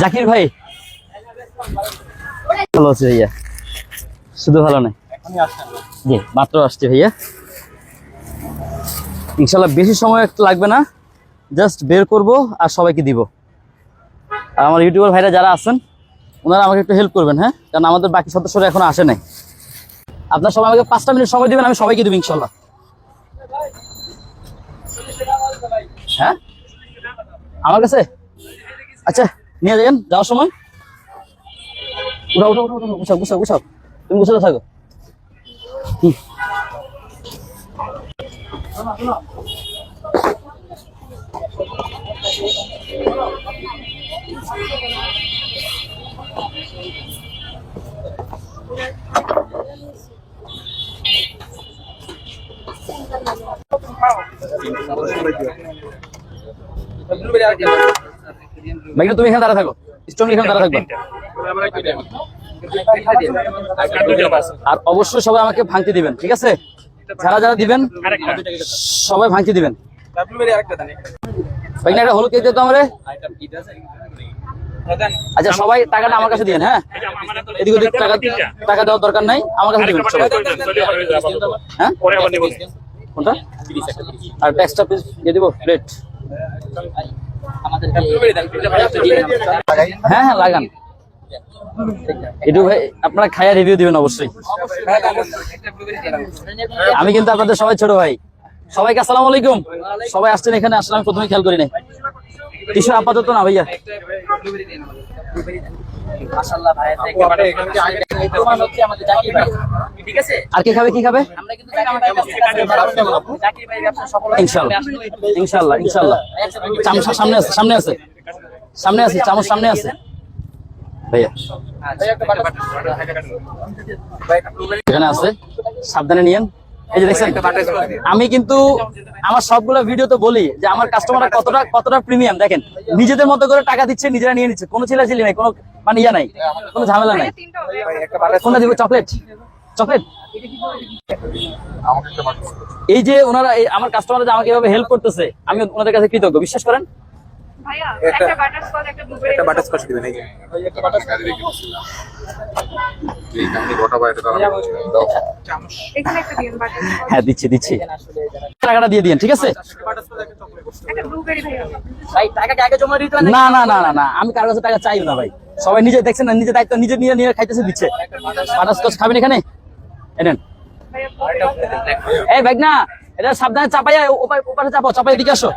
জাকির ভাই। ভালো আছে ভাইয়া। শুধু ভালো নাই। জি মাত্র আসছে ভাইয়া। ইনশাল্লাহ বেশি সময় একটু লাগবে না। জাস্ট বের করব আর সবাইকে দিব। আমার ইউটিউবার ভাইরা যারা আছেন ওনারা আমাকে একটু হেল্প করবেন হ্যাঁ? কারণ আমাদের বাকি সদস্যরা এখন আসে নাই। আপনার সবাই আমাকে পাঁচটা মিনিট সময় দিবেন আমি সবাইকে দেবো ইনশাল্লাহ। হ্যাঁ? আমার কাছে? আচ্ছা নিয়ে যাবেন যাওয়ার সময়। উঠাও উঠাও, গুছাও গুছাও গুছাও। তুমি গুছাতে থাকো। হুম। তুমি এখানে দাঁড়া থাকো। স্ট্রংলি এখানে দাঁড়া থাকবে। আর অবশ্যই সবাই আমাকে ভাঙতে দিবেন, ঠিক আছে? যারা যারা দিবেন, সবাই ভাঙতে দিবেন। ভাই না একটা হলুদ কেটে তো আমারে। আচ্ছা সবাই টাকাটা আমার কাছে দিবেন হ্যাঁ? এদিক ওদিক টাকা টাকা দেওয়ার দরকার নাই আমার কাছে দিবেন সবাই। হ্যাঁ? কোনটা? আর ট্যাক্সটা পিস দিয়ে দিব প্লেট হ্যাঁ হ্যাঁ লাগান। একটু ভাই আপনারা খায়া রিভিউ দিবেন অবশ্যই। আমি কিন্তু আপনাদের সবাই ছোট ভাই। সবাইকে আসসালামু আলাইকুম। সবাই আসছেন এখানে আসলে আমি প্রথমে খেয়াল করি নাই। টিসু আপাতত না ভাইয়া। আর কি খাবে কি খাবে? ইনশাল্লাহ ইনশাল্লাহ সামনে আছে সামনে আছে। সামনে আছে চামচ সামনে আছে। ভাইয়া। এখানে আছে। সাবধানে নিয়েন। আমি কিন্তু আমার সবগুলো ভিডিওতে বলি যে আমার কাস্টমাররা কতটা কতটা প্রিমিয়াম দেখেন, নিজেদের মতো করে টাকা দিচ্ছে, নিজেরা নিয়ে নিচ্ছে। কোনো ছেলেছিলি নাই, কোনো মানে ইয়া নাই, কোনো ঝামেলা নাই। কোনটা দিব চকলেট চকলেট এই যে ওনারা আমার কাস্টমাররা যে আমাকে এভাবে হেল্প করতেছে, আমি ওনাদের কাছে কৃতজ্ঞ। বিশ্বাস করেন একটা বাটারস্কচ একটা ব্লুবেরি একটা বাটারস্কচ দিবেন এই যে। এই কাহিনী ঘটাবা এটা তারা দাও। এখানে একটা দিন বাটারস্কচ হ্যাঁ দিচ্ছি দিচ্ছি। টাকাটা দিয়ে দিন ঠিক আছে? একটা ব্লুবেরি ভাইয়া না না না না না আমি কারও কাছে টাকা চাই না ভাই। সবাই নিজে দেখছেন না নিজে দায়িত্ব নিজে নিয়ে নিয়ে খাইতেছে দিচ্ছে। বাটারস্কচ খাবেন এখানে? এনেন এই ব্যাগ না এটা সাবধানে চাপাইয়া ওপারে ওপারে চাপাও চাপাই দিকে আসো।